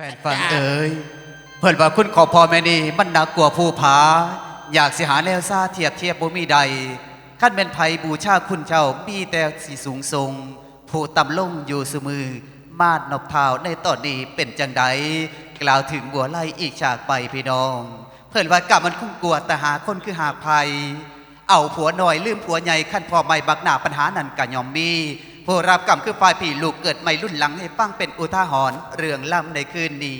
แฟนฟังเอ๋ยเพิ่นว่าคุณขอพ่อแม่นี่มันหนักกว่าผู้ผา อยากสิหาแนวซาเทียบเทียบบ่มีใดขั้นเป็นไผบูชาคุณเจ้ามีแต่สีสูงทรง ผู้ต่ำลงอยู่สมือ มาดนบเท้าในตอนนี้เป็นจังใดกล่าวถึงบัวไล่อีกฉากไปพี่น้อง เพิ่นว่ากลับมันคุ้มกลัวแต่หาคนคือหากภัยเอาผัวหน่อยลืมผัวใหญ่ขั้นพอไม่บักหน้าปัญหานั้นกะยอมมี ผู้รับกรรมคือฝ่ายผีลูกเกิดไม่รุ่นหลังให้ฟังเป็นอุทาหรณ์เรื่องล่ำในคืนนี้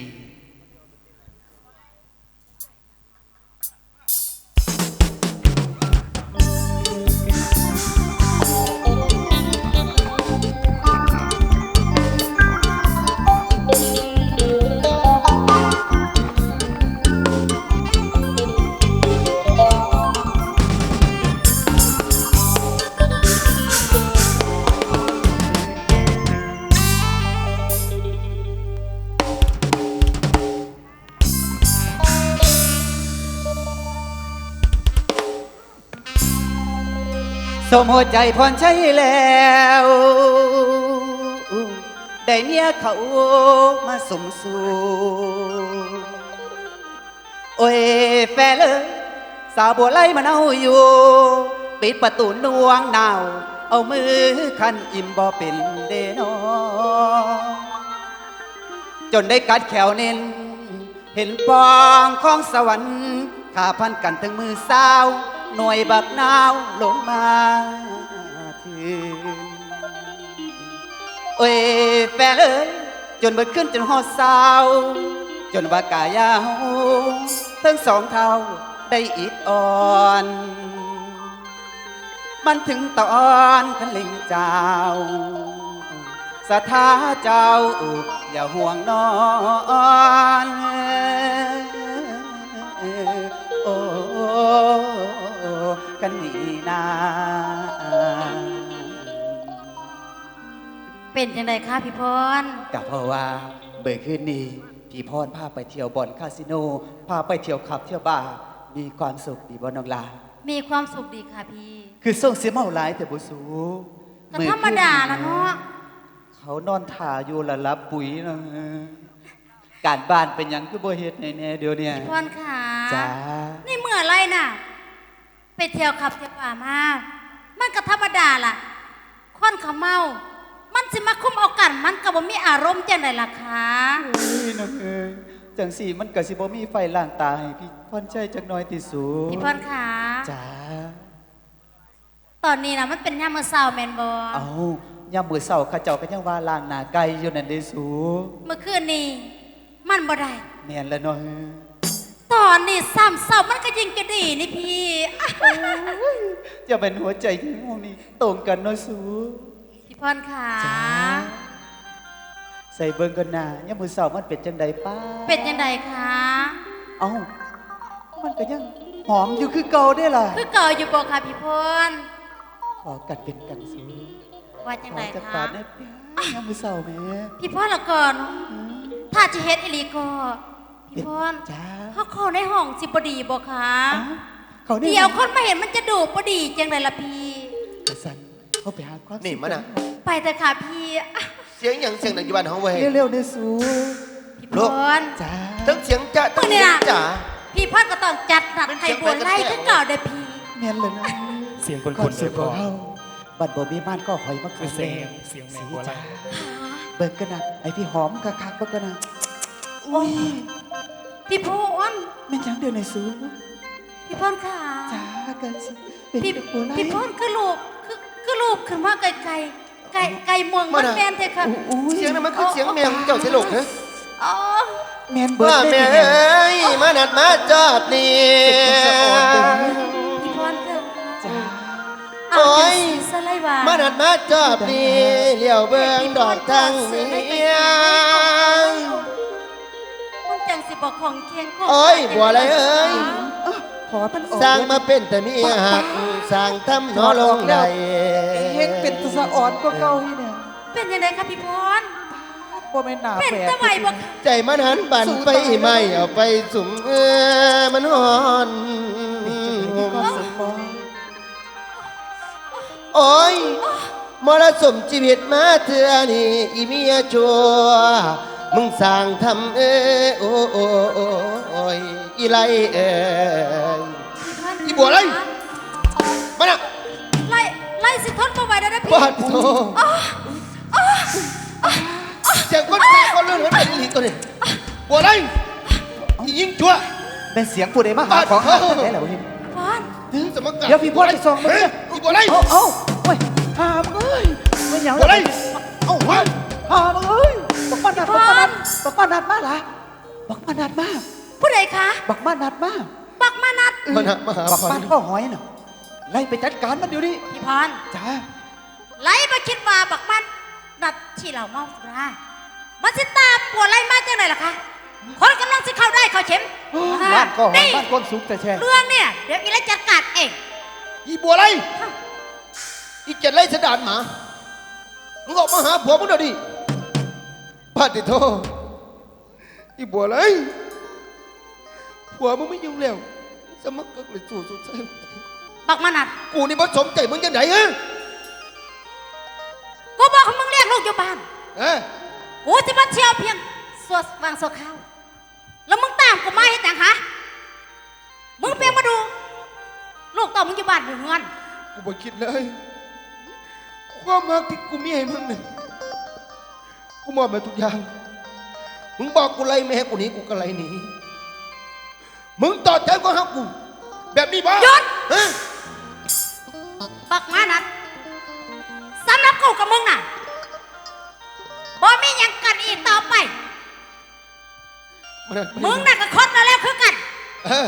มหัวใจพรใช้แล้ว ได้เมียเขามาสมสู่โอ้ยแฟเลยสาวบัวไล่มันเอาอยู่ ปิดประตูนวงนาว เอามือคันอิ่มบ่เป็นเดนอจนได้กัดแขวเน้น เห็นปองของสวรรค์ข้าพันกันถึงมือสาว หน่วยบักนาวลงมาถึงโอ้ยแฟนเอ้ยจนเบิดขึ้นจนหอดสาว จนว่ากายาวทั้งสองเท่าได้อิดอ่อน มันถึงตอนคันลิงเจ้าสถาเจ้าอย่าห่วงนอนโอ้ กันนี่นาเป็นยังไงคะพี่พรกับเพราะว่าเบิกขึ้นนี้พี่พรพาไปเที่ยวบ่อนคาสิโนพาไปเที่ยวขับเที่ยวบาร์มีความสุขดีบ่น้องลามีความสุขดีค่ะพี่ คือส่งเสียเมาหลายแต่บุสูก็ธรรมดาละเนาะเขานอนถ่าอยู่ละลับปุ๋ยเนาะการบ้านเป็นหยังคือบ่เฮ็ดแน่ๆเดี๋ยวเนี้พี่พรค่ะจ้านี่เมื่อไรน่ะ ไปเที่ยวขับเที่ยวป่ามา มันก็ธรรมดาล่ะคนเขาเมา มันสิมาคุมเอากันมันก็บ่มีอารมณ์จังไดล่ะคะเอ้ยน้องเอ้ยจังสี่มันก็สิบ่มีไฟล่างตาให้พี่พรใจจักหน่อยติสูพี่พรค่ะจ้าตอนนี้นะมันเป็นย่ามมื้อเช้าแม่นบ่เอายามมื้อเช้าเข้าเจ้าก็ยังว่าล้างหน้าไก่อยู่นั่นเด้สูเมื่อคืนนี้มันบ่ได้แม่นแล้วเนาะ ตอนนี้ซ้ำเช้ามันก็ยิ่งจะดีนี่พี่อะจะเป็นหัวใจที่ห้องนี้ตรงกันเนาะสูพี่พรค่ะจ้าใส่เบิ่งกันหน้ายามมื้อเช้ามันเป็นจังใดป้าเป็นยังไงคะเอ้ามันก็ยังหอมอยู่คือเก่าได้ล่ะคือเก่าอยู่บ่ค่ะพี่พรขอกัดเป็นกันสูว่าจังขไดอจักคะบาทได้เปียยามมื้อเช้าแหม่พี่พรละก่อน ถ้าจะเฮ็ดอีหลีก็ พี่พรจ้าเขาขอในห้องสิบ่ดีบ่คะเอ้าเขาได้เดี๋ยวคนมาเห็นมันจะดูบ่ดีจังไดล่ะพี่กระสันเขาไปหาความนี่มันน่ะไปเถอะค่ะพี่อะเสียงอย่างเสียงหนังอยู่บ้านเฮาเว้ยเร็วๆเด้อสูพี่พลูกรจ้าทั้งเสียงจะทั้งมื้อนี้เสียงน่ะจ๋าพี่พรก็ต้องจัดหนักให้บัวไล่คือเก่าเด้อพี่แม่นเลยนะเสียงคนก่คอนนสุเสีดยขพอองเฮาบัดบ่มีบ้านก็หอยมาคือเสียงเสียงแมงบัวไล่เบิ่งกันนะไอพี่หอมคักๆเบิ่งกันนะโอ้ย พี่พรแม่นจังเดี๋ยวในสูพี่พรค่ะจ้ากันสิเป็นพี่ดอกบัวไล่พี่พรคือลูกคือคือลูกขึ้นมาไกลๆไก่ไก่เมืองมันแม่นเถอะค่ะอุ้ยเสียงนั้นมันคือเสียงแมวเจ้าสิลูกฮะอ๋อแม่นเบิดว่าได้แม่แม่เอ้ยมานัดมาจอดนี่พี่พรค่ะจ้าเอาจังสีสไลวามานัดมาจอดนี่เลี้ยวเบิ่งดอกทางเมียงมันจังสิ บอกของเคียงของโอ้ยบัวอะไรเอ้ย ขอมันออกสร้างมาเป็นแต่เมียหักสร้างทำหนอลงใดเฮงเป็นตะสะอ่อนก็เก่าที่เนี่ยเป็นยังไงครับพี่พรบ่แม่นหน้าเป็นแฝดทำไมบอกใจมันหันบันไปไม่เอาไปสุ่มเออมันหอนมีความสุขบ่โอ้ยมรสุมชีวิตมาเถื่อนี่อีเมียชัว มึงสร้างทำเอ้ยโอ้โอ้โอ้โอ้ยอีไรเอ้ย อีบัวอะไรมาน่ะไล่ไล่สิทนบ่ไหวแล้วนะพี่บาดโถเสียงคนแก่คนเลื่อนเหมือนเป็นอีหลีตัวนี้บัวไรอียิงชั่วเป็นเสียงผู้ใดมาหาของหาคนได้แล้วพี่พอนถึงสมการเดี๋ยวพี่พ่อจะส่องมาเนี่ยอีบัวไรเอาเอาเฮ้ยหามงเอ้ยไม่ยังบัวไรเอ้าเฮ้ยหามงเอ้ย บักมานัดบักมานัดบักมานัดมาล่ะบักมานัดมาผู้ใดคะบักมานัดมาบักมานัดมานะมาหาบักพ่อมาพ่อหอยน่ะไล่ไปจัดการมันเดี๋ยวนี้พี่พรจ้าไล่มาคิดว่าบักมันนัดที่เราเมาสุรามันสิตามปวดไล่มาจังไหนล่ะคะคนกำลังสิเข้าได้เข้าเข็มบ้านก็หอยนี่บ้านก้นสุกแต่แช่เรื่องเนี่ยเดี๋ยวอีเล็กจัดการเองอีบัวไรอีเจ็ดไรสะดานหมามึงออกมาหาผัวมึงเดี๋ยวดิ พาติโทอีบัวไรผัวมึงไม่ยุ่งแล้วสมัครก็เลยสู้สุดใจบักมานัดกูนี่มันสมใจมึงยังไงฮะกูบอกให้มึงเรียกลูกอยู่บ้านเอ้ยกูจะมาเที่ยวเพียงสวดวางสวดข้าวแล้วมึงตามกูมาเห็นยังคะมึงเพียงมาดู ลูกต่อมึงอยู่บ้านอยู่เงินกูบ่คิดเลยความรักที่กูมีให้มึงน่ะ กูมอบมาทุกอย่าง มึงบอกกูไล่แม่ให้กูหนีกูก็ไล่หนี มึงต่อแทนก็ฮักกู แบบนี้บ้าหยุด ฮะบักมานัดสำหรับกูกับมึงน่ะบ่มีหยังกันอีกต่อไปมันนั่นมึงน่ะกับคนมาแล้วคือกันเออ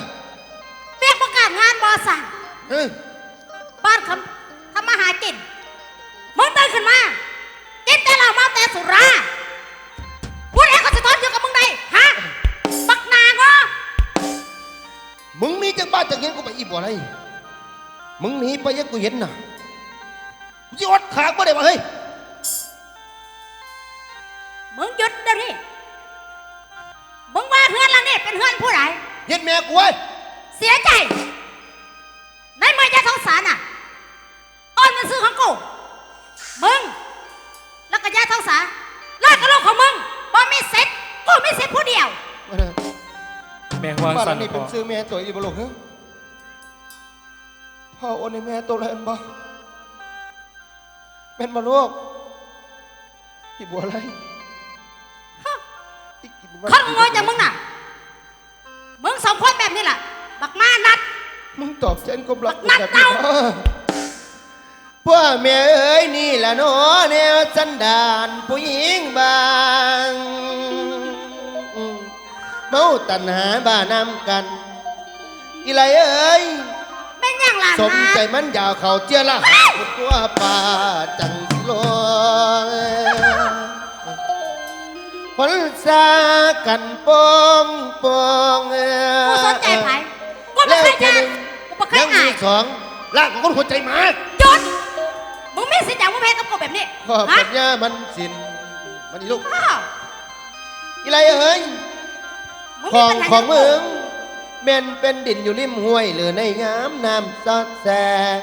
เปียกประกาศงานบอสั่งเออบ้านคำทำมาหากินมึงตื่นขึ้นมากิน แต่เหล้าเมาแต่สุราพูดเองก็จะทนอยู่กับมึงได้ฮะบักนางอมึงหนีจากบ้านจากเห็นกูไปอีบ่อะไร มึงหนีไปยังกูเห็นน่ะกูจะอดขากบ่ได้วะเฮ้ย มึงหยุดเดี๋ยวนี้มึงว่าเฮือนหลังนี่เป็นเฮือนผู้ใดเห็นแม่กูเว้ยเสียใจในเมื่อยาสงสารน่ะอ้อนมันซื้อของกูมึง แล้วก็ยาสงสารเลิกกับลูกของมึงบ่มีสิทธิ์กูมีสิทธิ์ผู้เดียวมันนั่นแม่วางบ้านหสัลันงนี้พเป็นอซื้อแม่ตัวอีบ่ลงเฮ้ยพ่อโอนให้แม่ตัวแลนบ่เป็นมาลูกอีบัวอะไรอีกินวัคนงงจากมึงน่ะ มึงสองคนแบบนี้แหละบักมานัด มึงตอบแทนความรักนัดแบบเต้า พ่อแม่เอ้ยนี่ละเนาะแนวสันดานผู้หญิงบางเมาตัณหาบ้านำกัน อีไรเอ้ยเป็นอย่างหลานสมนะใจมันยาวเขาเจียละพุดตัวป่าจังสิโลคนซากันปองปองเอกูสนใจไผกูไม่แล้วเคยเจจ้างนึงกูไม่เคยยังอามียสองล่างของคนหัวใจหมาห ยุดมึงไม่สิทธิ์อย่างมึงเพศกับกูแบบนี้ขอบฮะปัญญามันสินมันอีลูกอ้าวอีไรเอ้ยมึงขมีองปัญหาของกับมึกูงเมนเป็นดินอยู่ริมห้วยหรือในงามน้ำซอดแสง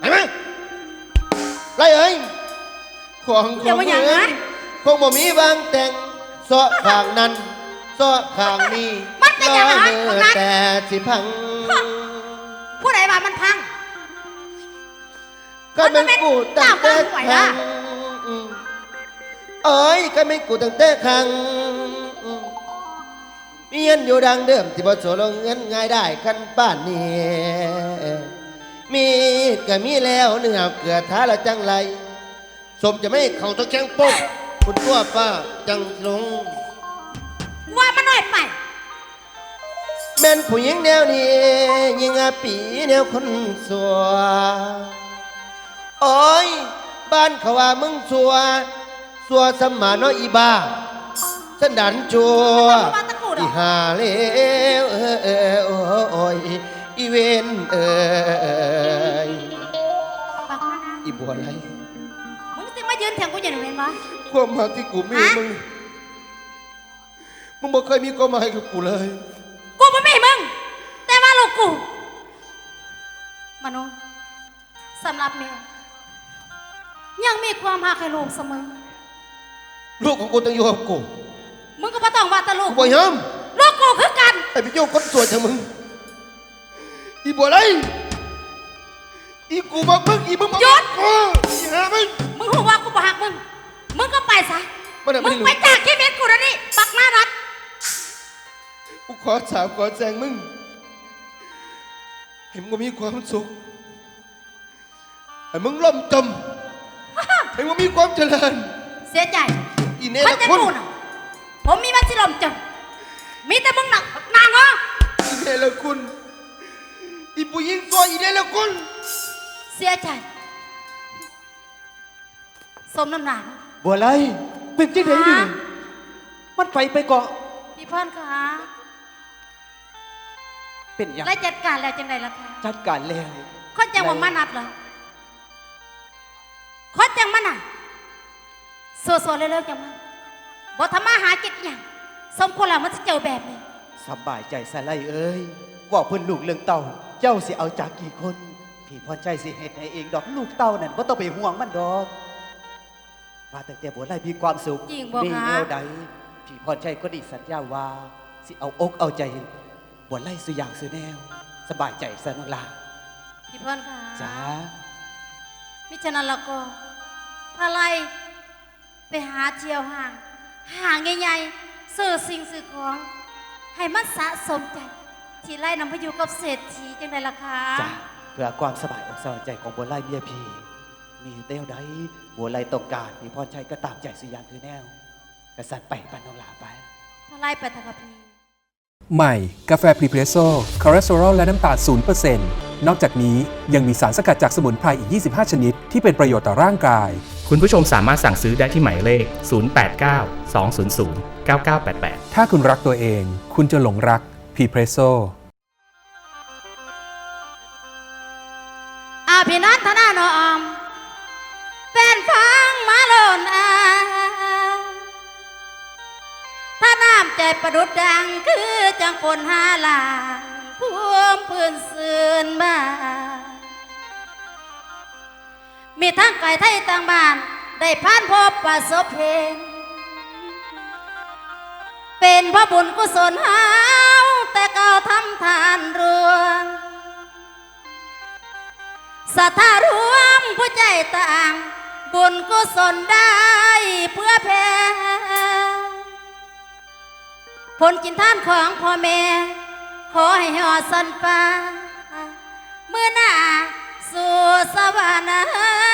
เห็นไหมไรเอ้ยของขเดี๋ยอวงมาอย่างมึงนั้นคงบ่มีบางแต่งซอข้างนั้นซอข้างนี้มันเป็นอย่างนั้นรอมันเมื่นั้อนแต่สิพัง ผู้ใดว่ามันพัง ก็เป็นกูตั้งแต่มันเป็นคตามรั้บ้านงหวยนะเอ้ยก็ไม่กูตั้งแต่ครั้งมีเงินอยู่ดังเดิมที่บ่โสลงเงินง่ายได้ขั้นป้านนี้มีก็มีแล้วเนื้อเกลือท้าละจังไรสมจะไม่เข้าตะแคงโป๊กคุณตัวป้าจังลงว่ามันน้อยไปแม่นผู้หญิงแนวนี้ยิงอาปีแนวคนสัว โอ้ย บ้านเขาว่ามึงสัว สัวสมมาน้อยอีบ้าสันดันชัวมันต้องมาตะกูดอีอกหาเลวเออเออโอ้ยอีเวนเอ้ยบักมานัดอีบัวไรมึงสิมายืนเถียงกูอย่างนี้เห็นปะความหมายที่กูมีฮะมึง มึงบ่เคยมีความหมายกับกูเลย กูไม่มีมึง แต่ว่าลูกกูมโนสำหรับแม่ยั งมีความหักให้ลูกเสมอ ลูกของกูต้องอยู่กับกูมึงก็บ่ต้องว่าแตะลูกกูบ่ยอมลูกกูคือกันไอ้พี่โยกคนสวยอย่างมึงอีบัวไรอีกูบอกมึงอีมึงบอกหยุด กูอีหามึง มึงหูว่ากูบ่หักมึง มึงก็ไปซะมันน่ะไม่มึงรู้ไปจากชีวิตกูเดี๋ยวนี้ปักหน้ารัดกูขอสาวขอแซงมึงให้มึงมีความสุขให้มึงล่มจม ให้มึงมีความเจริญ เสียใจอีเนคนรจะคุณกูน่ะผมมีมันสิลมจมมีแต่มึงหนักนางเหรออีเนรคุณอีผู้หญิงตัวอีเนรคุณเสียใจ สมน้ำหนักบัวไรเป็นจังไดดิฮะมันไปไปเกาะพี่เพื่อนคะเป็นหยังไล่จัดการแล้วจังไดล่ะคะจัดการแล้วคนจังว่ามานัดเหรอ คนจังมาน่ะโซโซเร็วๆจังมันบ่ทำมาหากินอหย่างสมควรแล้วมันจะเจอแบบนี้สบายใจสะไลเอ้ยว่าเพิ่นลูกเรื่องเต้าเจ้าสิเอาจากกี่คน พี่พรใจสิเฮ็ดให้เองดอกลูกเต้านั่นบ่ต้องไปห่วงมันดอกว่าแต่แต่บัวไรมีความสุขจริงบ่มีคะแนวใดพี่พรใจก็ไดีสัญญาว่าสิเอาอกเอาใจบัวไรสุอย่างสุแนว สบายใจซะน้องลาพี่เพื่อนคะจ้ามิฉะนั้นแล้วก็ พาไลไปหาเที่ยวห่าง ห่างใหญ่ๆซื้อสิ่งซื้อของ ให้มันสะสมใจ ที่ไล่นำไปอยู่กับเศรษฐีจังไดล่ะคะจ้าเพื่อความสบายอกสบายใจของบัวไรเมียพี่มีแนวใดบัวไรต้องการพี่พรชัยก็ตามใจสุอย่างคือแนวกษัตริย์ไปปันน้องลาไปพาไลไปทางกับพี่ใหม่ กาแฟพรีเพรสโซ่คอเลสเตอรอลและน้ำตาล0%น นอกจากนี้ยังมีสารสกัดจากสมุนไพรอีก 25 ชนิด ที่เป็นประโยชน์ต่อร่างกาย คุณผู้ชมสามารถสั่งซื้อได้ที่หมายเลข 089 200 9988 ถ้าคุณรักตัวเอง คุณจะหลงรักพรีเพรสโซ่อาพี่นันทนานอม เป็นฟังมาโลนอาถ้าน้ำใจประดุดดังคือจังฝนหาลาง ท่วมพื้นสื่นบ้านมีทั้งไก่ไทยต่างบ้าน ได้ผ่านพบประสบเพนเป็นพระบุญกุศลหาแต่เก่าทำทานรวงศรัทธารวมผู้ใจต่าง บุญกุศลได้เพื่อแผ่ผลกินท่านของพ่อแม่ ขอให้หอสันฟ้าเมื่อหน้าสู่สวรรค์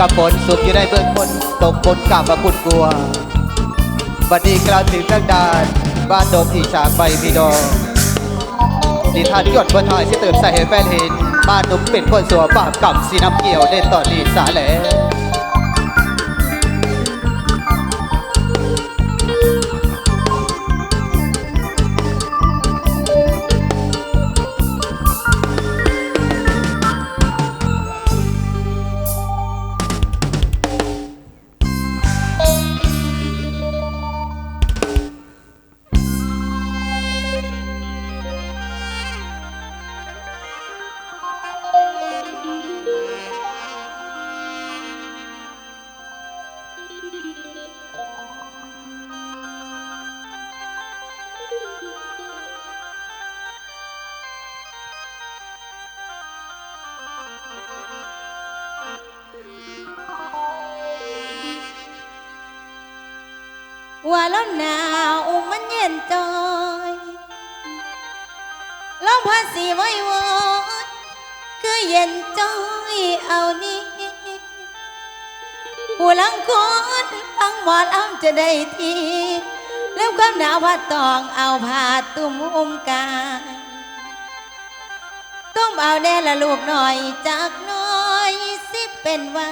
กับฝนสุขอยู่ได้เบิกคนตกบนกลับมาคุณกลัวบัดนี้กล่าวถึงนังดาน บ้านโดมที่ฉานใบมีดอกนิทานหยดบนทายที่เติมใส่ให้แฟนเห็น บ้านนุ่มเป็นคนสัวปากกับสีน้ำเกี่ยวเด่นต่อดีสาแหล ว่าลมหนาวมันเย็นจอยลมพัดสีไว้วอนคือเย็นจอยเอานี้ผู้หลังคนฟังหมอลำจะได้ทีแล้วความหนาวพัดตองเอาผ้าตุ้มอุ้มกายตุ้มเอาแน่ละลูกหน่อยจากน้อยสิเป็นว่า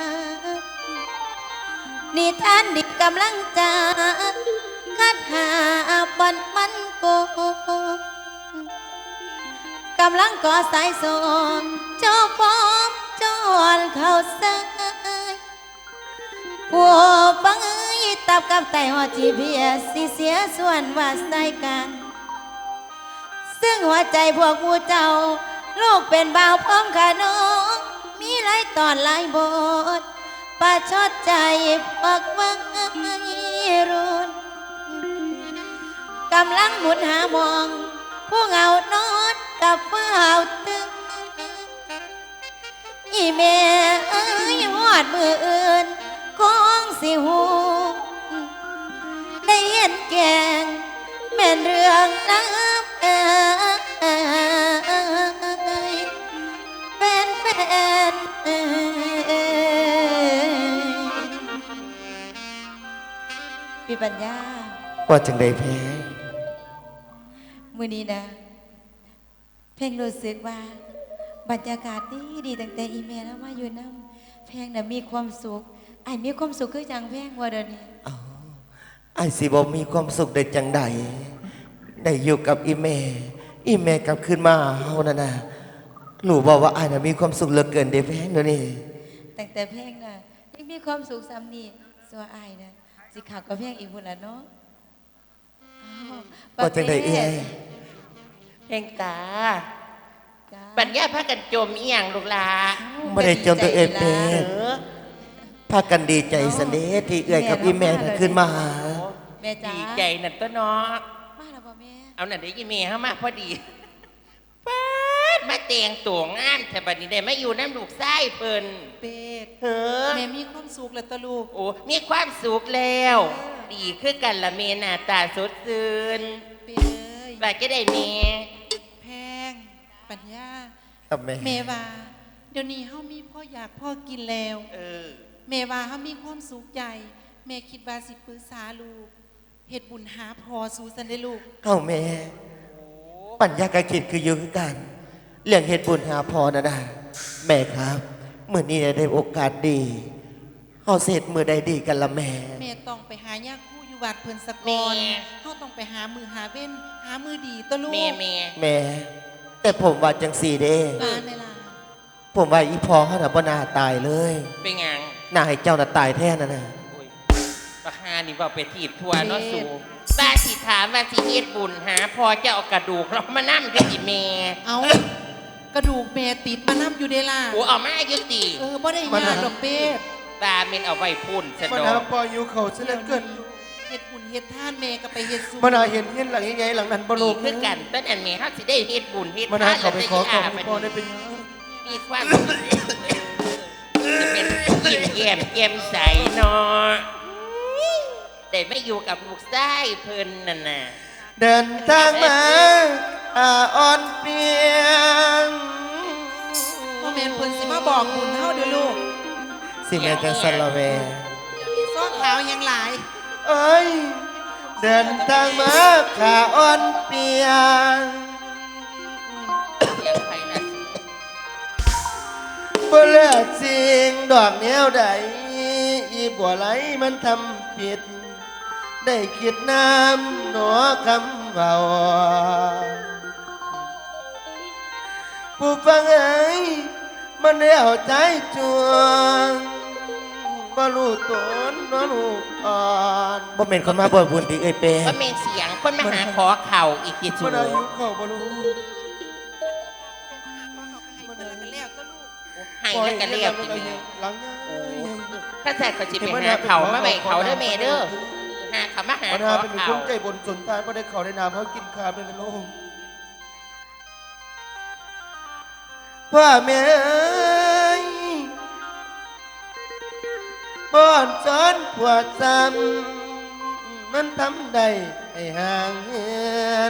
นิทานดิกำลังจะคัดหาบอนมันโกกำลังก่อสายสนเจ้าฟอมจอนเข้าสายผู้ฟังเอ้ยตับกับไตหัวจีเพียสิเสียส่วนว่าใส่กันซึ่งหัวใจพวกหมูเจ้า ลูกเป็นบ่าวพร้อมขนองมีหลายตอนหลายบท ประชดใจปักวังรุนกำลังหมุนหามอง ผู้เงานอนกับเฝ้าตึงอีเมเอ้ยหอดมืออื่นคงสิหูได้เห็นแกงแม่นเรื่องน้ำเอ้ยแฟนแฟน พี่ปัญญาว่าจังใดแพ้มือนี้นะ เพลงรู้สึกว่า บรรยากาศดีดีตั้งแต่อีเมลแล้วมาอยู่น้ำเพลงน่ะมีความสุขไอ้ายมีความสุขคือจังเพลงว่าเดี๋ยวนี้ไอ้สิบอมีความสุขได้จังใดได้อยู่กับอีเมอีเมกลับขึ้นมาเฮานั่นน่ะหนูบอกว่าไอ้น่ะมีความสุขเหลือเกินเด้แพ้เดี๋ยวนี้ตั้งแต่เพลงน่ะยังมีความสุขซ้ำนี่สัวไอ้ายนะ สิขาวกับเพลงอีกพุ่นละเนาะอ้าวว่าจังใดเอ้ยเพลงตาจ้าปัญญาพากันจมอีหยังลูกหลาไม่ได้จมตัวเองเป็เอนอพากันดีใจสเนที่เอื้อยกับอีเมน่ะขึ้นมาหาแม่จ้าดีใจนั่นตัวเนาะมาแล้วบ่แม่เอานั่นได้ยินเมียเข้ามาพอดีป๊า ดมาแต่งตัวงามแต่บัดนี้ได้มาอยู่น้ำลูกไส้เพิ่นเป็ดเฮ้อแม่มีความสุขแล้วตะลูกโอ้มีความสุขแล้ว ดีคือกันละเมหน้าตาสดชื่นเป็ดเอ้ยว่าจะได้เมียแพง ปัญญาครับแม่เมว่าเดี๋ยวนี้เฮามีพ่ออยากพ่อกินแล้วเออเมว่าเฮามีความสุขใจแม่คิดว่าสิปรึกษาลูกเฮ็ดบุญหาพอสู่สันได้ลูก เอ้าแม่ ปัญญากาคิดคืออยู่คือกัน เรื่องเหตุบุญหาพอนะนะแม่ครับเมื่อนี้ได้โอกาสดีเฮาเสร็จมือใดดีกันละแม่ แม่ต้องไปหายาคู่อยู่วัดเพิ่นสะกแม่อนเฮาต้องไปหามือหาเว้น หามือดีตะลูกเมียเมียแม่ แต่ผมว่าจังสี่เด้ บ้านในล่ะผมว่าอีพอเขาน่ะบ่น่าตายเลยเป็นหยังน่าให้เจ้าน่ะตายแท้น่ะนะโอ้ยราคานี่ว่าไปถีบทัวร์เนาะสูตาสิถามว่าสิเฮ็ดบุญหาพอจะเอากระดูกเรามานั่มที่จิเมเอา กระดูกแม่ติดมานํอยู่เด้ล่ะโอ้เอามาอยู่ติเออบ่ได้ยากดอกเป็ดตาเมนเอาไว้พุ่นสะมันดอหากปออยู่เขาซะเหลือเกินเฮ็ดบุญเฮ็ดทานแม่ก็ไปเฮ็ดสู่มันหาเห็นเห็นหลังใหญ่ๆหลังนั้นบ่ดีลูกคือกันต้นอันเมเฮาสิได้เฮ็ดบุญเฮ็ดมันทาหานเขาไปขอแล้วขอจะพอได้เป็นหยังมีความสุขจะเป็นยิ้มแย้มแจ่มใสเนาะได้ไม่อยู่กับลูกชายเพิ่นนั่นน่ะ เดินทางมาอาอ่อนเปียงพ่อแม่นเพิ่นสิมาบอกบุญเฮาเด้อลูกสิแม่จะสละแวเดี๋ยวนี้โซ่ขาวยังหลายเอ้ย เดินทางมาขาอ่อนเปียงเสียงใครน่ะบ่เลือกสิ่งดอกแนวใดอีบัวไหลมันทำผิด ได้คิดน้ำหนอคำเบาผู้ฟังเอ้ยมันได้เอาใจจวงบ่รู้ตนบ่รู้อ่อนบ่เป็นคนมาบ่บุญติเอ้ยเปก็มีเสียงคนมาหาขอเข่าอีกกี่จูมันอายุเขาบ่รู้ให้เพื่อนแล้วก็แล้วก็ลูกให้แล้วก็เรียกทีนี้หลังยาโอ้ถ้าแซ่เขาจิไปหาเขามาแบ่งเขาเด้อเมเด้อ หาเขามาหามันขอหาเป็นเขาคนใจบนสนทานบ่ได้เขาได้น้ำเขากินข้าวในโลกพ่อแม่เอ้ยป้อนสอนปวดซ้ำมันทำได้ให้ห่างเหิ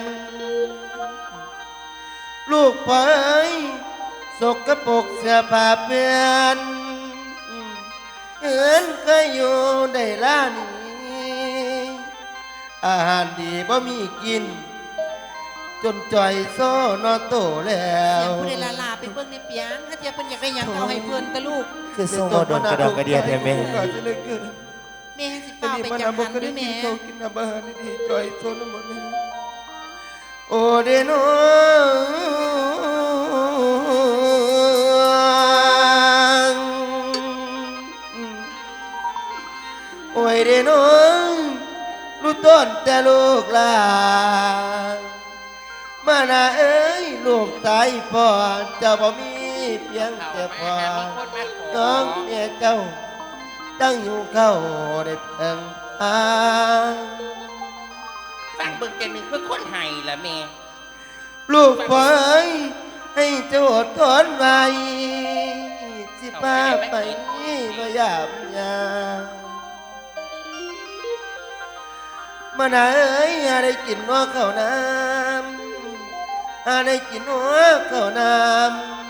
นลูกพ่อเอ้ยสกปรกเสื้อผ้าเปื้อนเอินเคยอยู่ได้ล่านี้ อาหารดีบ่มีกิน จนจ่อยโซ่นอโตแล้เสีวยงผู้ใดลาลาไปเบิ่งในเปียงถ้าเทียบเพิ่นอยากได้หยังก็เอาให้เพิ่นตะลูกคือส่งบ่โดนกระดอกกระเดียแท้แม่ก็จะเลยเกิดแม่สิอันฟ้าวนี้ไปมันจังบ่หันเคยด้ได้วยกิแม่นข้าวกินอาหารดีๆจ่อยโซนหมดเลยโอเดโน ต้นแต่ลูกหลานมานาเอ้ยลูกตายพ่อเจ้าบ่มีเพียงเขาแต่มาพ่อหามีคนมาขอน้องเมียเจ้าตั้งอยู่เข้าได้เพียงอาฟังเบิ่งแต่หนึ่งคือคนไห้ละแม่ลูกพ่อยให้เจ้าอดทนไว้สิป้าไปก็ยามยามานาเอ้ยหาได้กินนัวข้าวน้ำหาได้กินนัวข้าวน้ำ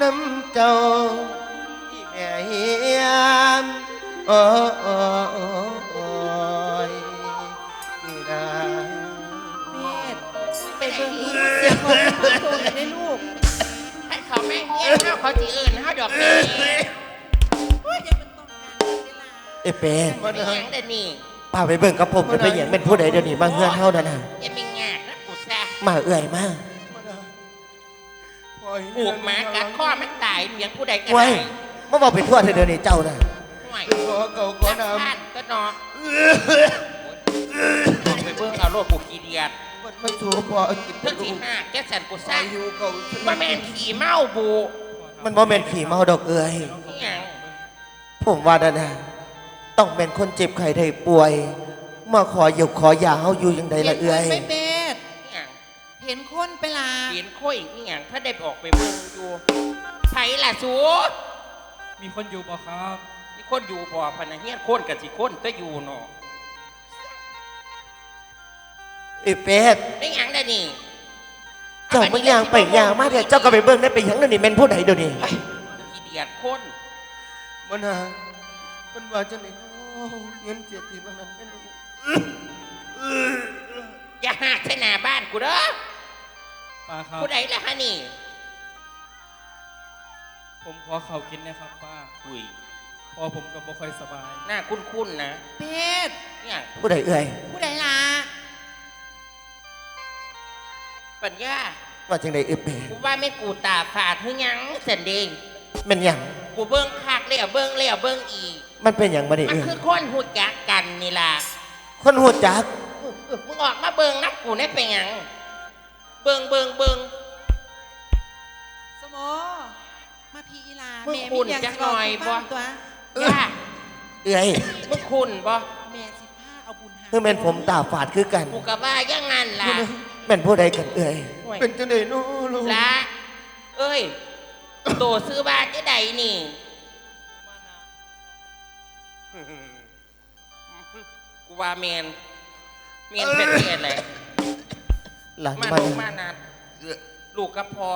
น้ำเจ้าที่แม่เฮียมโอ้โอ้โอ้โอ้ยนี่นะแม่ไปเบิ่งเสียงของตหน่อยได้ลูกให้เขาแม่เงี้ยเขาจีเอิญเขาดอกแม่โอ้ยเปเป็นหยังเด้อนี่ป้าไปเบิ่งกับผมจะเป็นหยังเป็นผู้ใดเดี๋ยวนี้มาเฮือนเฮานั่นน่ะอย่ามีงากนะกูซะมาเอื้อยมาปลูกหมากัดข้อมันตายเมียงผู้ใดก็ไว้ได้มาบอกเป็นทั่วเธอเดี๋ยวนี้เจ้าน่ะห่วยขอเก่าขอน้ท่านก็นอนไปเบิ่งเอาโลดกูขี้เดียดมันมันสูพอกินเพิ่งที่ห้าแกสันกูซะอายุเก่าว่าแม่นขี่เมาบูมันบ่แม่นขี่เมาดอกเอื้อยนี่หยังผมว่านั่นน่ะ ต้องเป็นคนเจ็บไข้ได้ป่วย มาขอหยกขอยาเฮาอยู่จังใดล่ะเอื้อยห็นคนไปเป็ดนี่หยังเห็นคนไปลาเห็นโค้ยนี่หยังถ้าได้บอกไปเบิ่งอยู่ไผล่ะสูมีคนอยู่บ่ครับมีคนอยู่บ่พะนะเฮียนคนกับสิคนก็อยู่เนาะเอ้ยเป็ดไม่หยังได้นี่เจ้ามึงย่างไปย่างมาเถอะเจ้าก็ไปเบิ่งได้ไปหยังนั่นนี่เป็นผู้ใดเดี๋ยวนี้ ขี้เดียดคนมันหามันว่าจังไหนโอ้ เงินเจ็ดทีมันนั้นไม่รู้อย่าหักใส่หน้าบ้านกูเด้อป้าครับ ผู้ใดล่ะฮะนี่ ผมขอข้าวกินนะครับป้าอุ้ยเพอผมก็บ่ค่อยสบาย หน้าคุ้นๆนะเป็ดเนี่ยผู้ใดเอื้อยผู้ใดลาปัญญาว่าจังใดเอ้ยเป็ดกูว่าไม่กูตาฝาดหรือหยังสันเดงแม่นหยัง กูเบิ้งคักแล้วเบิ้งแล้วเบิ้งอีก มันเป็นหยังบ่ได้มันเอื้อยคือคนหูจักกันนี่ล่ะคนฮู้จักมึงออกมาเบิ้งนับกูได้เป็นหยังเบิ้งเบิ้งเบิ้ง สมอมาพี่อีลามึงแม่คุมีณอย่างจักสิหน่อยบบ่กตัวย่าเอื้อยมึงคุณบ่แม่สิพาเอาบุญหาคือแม่นผมตาฝาดคือกัน กูกะว่าอยังงั้นล่ะแม่นผู้ใดกันเอื้อยห่วยเป็นจังไหนโน้ลูกละเอ้ย โตซื้อบ้านจะใดนี่ กูว่าเมนเมนเป็นเมนเลยหลานมามาลงมานัดลูกกับพอ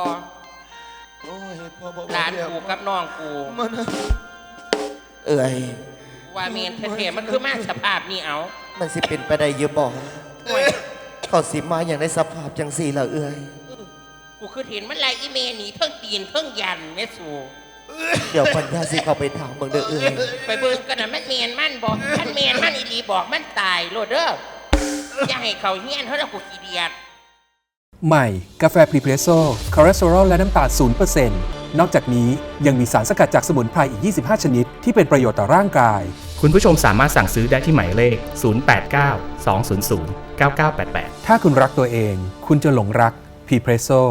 โอ้ยพ่อบอกหลานกูกับน้องกูมันนะเอ้ยว่าเมนเทๆมันคือมาสภาพนี่เอามันสิเป็นไปได้เยอะบอกเขาสิมาอย่างในสภาพจังสี่ละเอ้ย กูคือเห็นมันไล่อีเมหนีเทิงตีนเทิงยันแม่สูเดี๋ยวปัญญาสิเข้าไปถามเบิ่งเด้อเอ้ยไปเบิ่งกันนะมันเมนมันบอกท่านเมนมันอีหลีบอกมันตายโลดเด้ออย่าให้เขาเฮี้ยนเท่านั้นกูขี้เดียดใหม่ กาแฟพรีเพรสโซ่คอเลสเตอรอลและน้ำตาล0%นอกจากนี้ยังมีสารสกัดจากสมุนไพรอีก 25 ชนิด ที่เป็นประโยชน์ต่อร่างกาย คุณผู้ชมสามารถสั่งซื้อได้ที่หมายเลข 089 200 9988 ถ้าคุณรักตัวเอง คุณจะหลงรักพรีเพรสโซ่